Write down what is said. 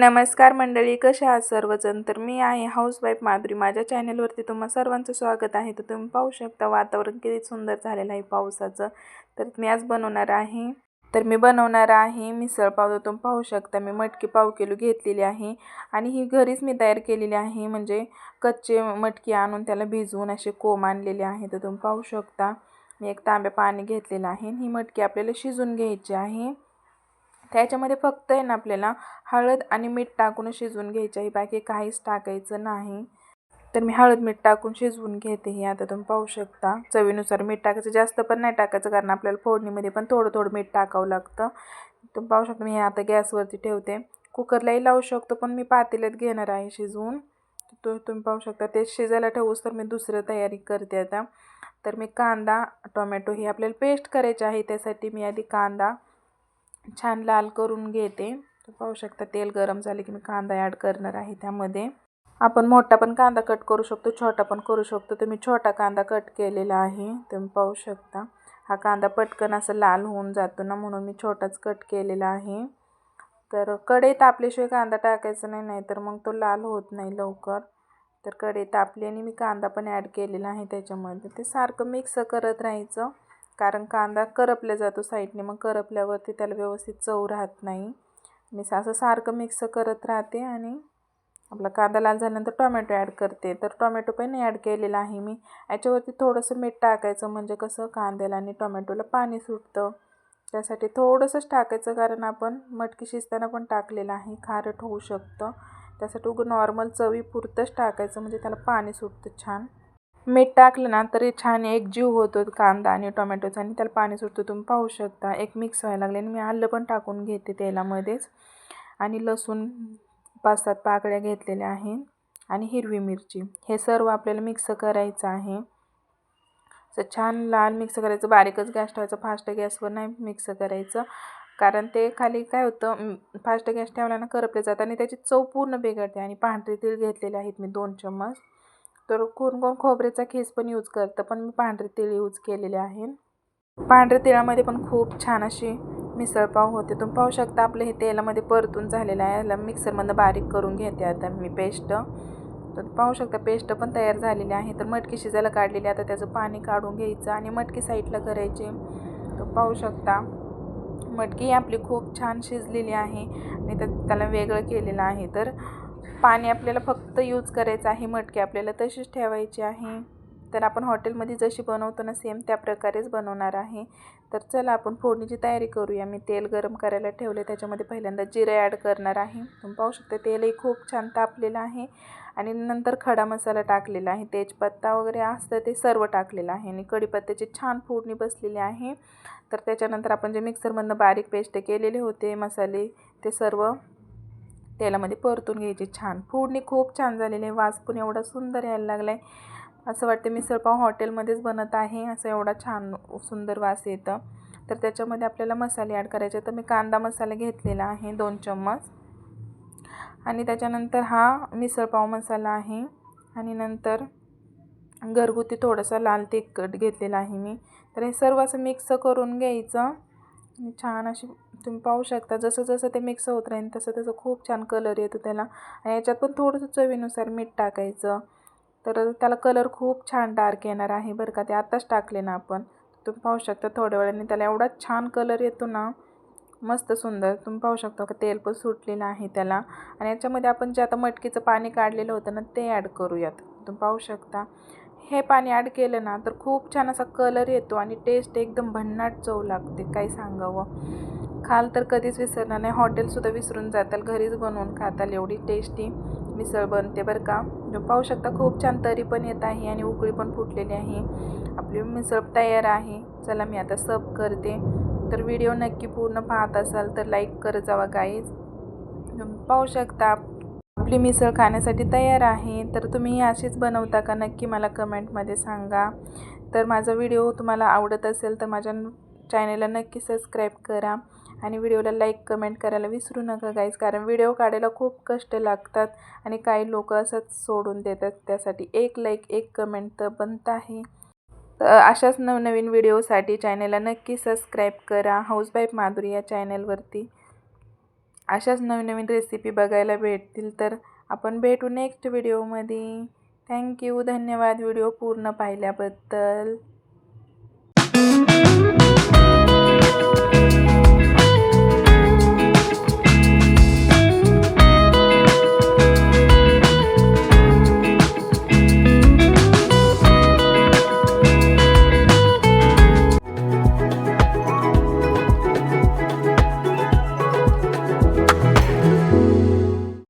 नमस्कार मंडळी कसे आहात सर्वजण? तर मी आहे हाऊसवाईफ माधुरी. माझ्या चॅनलवरती तुम्हा सर्वांचं स्वागत आहे. तर तुम्ही पाहू शकता वातावरण किती सुंदर झालेलं आहे पावसाचं. तर मी आज बनवणार आहे. तर मी बनवणार आहे मिसळपाव तर तुम्ही पाहू शकता मी मटकी पाव किलो घेतलेली आहे आणि ही घरीच मी तयार केलेली आहे. म्हणजे कच्चे मटकी आणून त्याला भिजवून असे कोंब आणलेले आहे तर तुम्ही पाहू शकता मी एक तांब्या पाणी घेतलेलं आहे ही मटकी आपल्याला शिजून घ्यायची आहे. त्याच्यामध्ये फक्त आहे ना आपल्याला हळद आणि मीठ टाकून शिजवून घ्यायची आहे. बाकी काहीच टाकायचं नाही. तर मी हळद मीठ टाकून शिजवून घेते हे. आता तुम्ही पाहू शकता. चवीनुसार मीठ टाकायचं. जास्त पण नाही टाकायचं कारण आपल्याला फोडणीमध्ये पण थोडं थोडं मीठ टाकावं लागतं. तुम्ही पाहू शकता मी हे आता गॅसवरती ठेवते. कुकरलाही लावू शकतो पण मी पातेल्यात घेणार आहे शिजवून. तो तुम्ही पाहू शकता ते शिजायला ठेवूस तर मी दुसरं तयारी करते आता. तर मी कांदा टोमॅटो ही आपल्याला पेस्ट करायची आहे त्यासाठी मी आधी कांदा छान लाल करून घेते. तर पाहू शकता तेल गरम झाले की मी कांदा ॲड करणार आहे त्यामध्ये. आपण मोठा पण कांदा कट करू शकतो छोटा पण करू शकतो. तर मी छोटा कांदा कट केलेला आहे. तुम्ही पाहू शकता हा कांदा पटकन असं लाल होऊन जातो ना म्हणून मी छोटाच कट केलेला आहे. तर कढई तापल्याशिवाय कांदा टाकायचा नाही नाही तर मग तो लाल होत नाही लवकर. तर कढई तापली आणि मी कांदा पण ॲड केलेला आहे त्याच्यामध्ये. ते सारखं मिक्स करत राहायचं. कारण कांदा करपल्या जातो साईडने मग करपल्यावरती त्याला व्यवस्थित चव राहत नाही. मी असं सारखं मिक्स करत राहते आणि आपला कांदा लाल झाल्यानंतर टोमॅटो ॲड करते. तर टोमॅटो पण ॲड केलेला आहे मी. याच्यावरती थोडंसं मीठ टाकायचं म्हणजे कसं? कांद्याला आणि टोमॅटोला पाणी सुटतं. त्यासाठी थोडंसंच टाकायचं कारण आपण मटकी शिजताना पण टाकलेलं आहे. खारट होऊ शकतं. त्यासाठी उगं नॉर्मल चवीपुरतंच टाकायचं म्हणजे त्याला पाणी सुटतं छान. मीठ टाकलं ना तरी छान एक जीव होतो कांदा आणि टोमॅटोचा आणि त्याला पाणी सुटतो. तुम्ही पाहू शकता. एक मिक्स व्हायला लागले आणि मी आलं पण टाकून घेते तेलामध्येच. आणि लसूण पाच सात पाकळ्या घेतलेल्या आहेत आणि हिरवी मिरची. हे सर्व आपल्याला मिक्स करायचं आहे. असं छान लाल मिक्स करायचं. बारीकच गॅस ठेवायचं. फास्ट गॅसवर नाही मिक्स करायचं. कारण ते खाली काय होतं फास्ट गॅस ठेवल्यानं करपले जातं आणि त्याची चव पूर्ण बिघडते. आणि पांढरे तीळ घेतलेले आहेत मी दोन चम्मच. तर कोण कोण खोबऱ्याचा खीस पण यूज करतं पण मी पांढरे तीळ यूज केलेले आहे. पांढऱ्या तिळामध्ये पण खूप छान अशी मिसळपाव होते. तुम्ही पाहू शकता आपलं हे तेलामध्ये परतून झालेलं आहे. याला मिक्सरमधनं बारीक करून घेते आता मी पेस्ट. तर पाहू शकता पेस्ट पण तयार झालेली आहे. तर मटकी शिजायला काढलेली आता त्याचं पाणी काढून घ्यायचं आणि मटकी साईडला करायची. तर पाहू शकता मटकी आपली खूप छान शिजलेली आहे आणि त्याला वेगळं केलेलं आहे. तर पाणी आपल्याला फक्त यूज करायचं आहे मटके आपल्याला तशीच ठेवायची आहे. तर आपण हॉटेलमध्ये जशी बनवतो ना सेम त्या प्रकारेच बनवणार आहे. तर चला आपण फोडणीची तयारी करूया. मी तेल गरम करायला ठेवले त्याच्यामध्ये पहिल्यांदा जिरे ॲड करणार आहे. तुम्ही पाहू शकता तेलही खूप छान तापलेलं आहे. आणि नंतर खडा मसाला टाकलेला आहे. तेजपत्ता वगैरे असतं ते सर्व टाकलेलं आहे. आणि कढीपत्त्याची छान फोडणी बसलेली आहे. तर त्याच्यानंतर आपण जे मिक्सरमधनं बारीक पेस्ट केलेले होते मसाले ते सर्व तेलामध्ये परतून घ्यायचे छान. फोडणी खूप छान झालेली आहे. वास पण एवढा सुंदर यायला लागला आहे असं वाटतं मिसळपाव हॉटेलमध्येच बनत आहे. असं एवढा छान सुंदर वास येतं. तर त्याच्यामध्ये आपल्याला मसाले ॲड करायचे तर मी कांदा मसाला घेतलेला आहे दोन चम्मच. आणि त्याच्यानंतर हा मिसळपाव मसाला आहे. आणि नंतर घरगुती थोडासा लाल तिखट घेतलेला आहे मी. तर हे सर्व असं मिक्स करून घ्यायचं. छान अशी तुम्ही पाहू शकता जसं जसं ते मिक्स होत राहील तसं तसं खूप छान कलर येतो त्याला. आणि याच्यात पण थोडंसं चवीनुसार मीठ टाकायचं. तर त्याला कलर खूप छान डार्क येणार आहे बरं का ते आत्ताच टाकले ना आपण. तुम्ही पाहू शकता थोड्या वेळाने त्याला एवढा छान कलर येतो ना मस्त सुंदर. तुम्ही पाहू शकता का तेल पण सुटलेलं आहे त्याला. आणि याच्यामध्ये आपण जे आता मटकीचं पाणी काढलेलं होतं ना ते ॲड करूयात. तुम्ही पाहू शकता. हे पाणी ॲड केलं ना तर खूप छान असा कलर येतो आणि टेस्ट एकदम भन्नाट चव लागते काय सांगावं. खाल तर कधीच विसरणार नाही. हॉटेलसुद्धा विसरून जाताल. घरीच बनवून खाताल. एवढी टेस्टी मिसळ बनते बरं का. पाहू शकता खूप छान तरी पण येत आहे आणि उकळी पण फुटलेली आहे. आपली मिसळ तयार आहे. चला मी आता सर्व करते. तर व्हिडिओ नक्की पूर्ण पाहत असाल तर लाईक करत जावा गाईज पाहू शकता आपली मिसळ खाण्यासाठी तयार आहे. तर तुम्ही अशीच बनवता का? नक्की मला कमेंटमध्ये सांगा. तर माझा व्हिडिओ तुम्हाला आवडत असेल तर माझ्या चॅनेलला नक्की सबस्क्राईब करा. आणि व्हिडिओला लाईक कमेंट करायला विसरू नका गाईज कारण व्हिडिओ काढायला खूप कष्ट लागतात आणि काही लोक असंच सोडून देतात. त्यासाठी एक लाईक एक कमेंट तर बनत आहे. तर अशाच नवनवीन व्हिडिओसाठी चॅनेलला नक्की सबस्क्राईब करा. हाऊसवाईफ माधुरी या चॅनलवरती अशाच नवनवीन रेसिपी बघायला भेटतील तर आपण भेटू नेक्स्ट व्हिडिओमध्ये थँक्यू धन्यवाद. व्हिडिओ पूर्ण पाहिल्याबद्दल.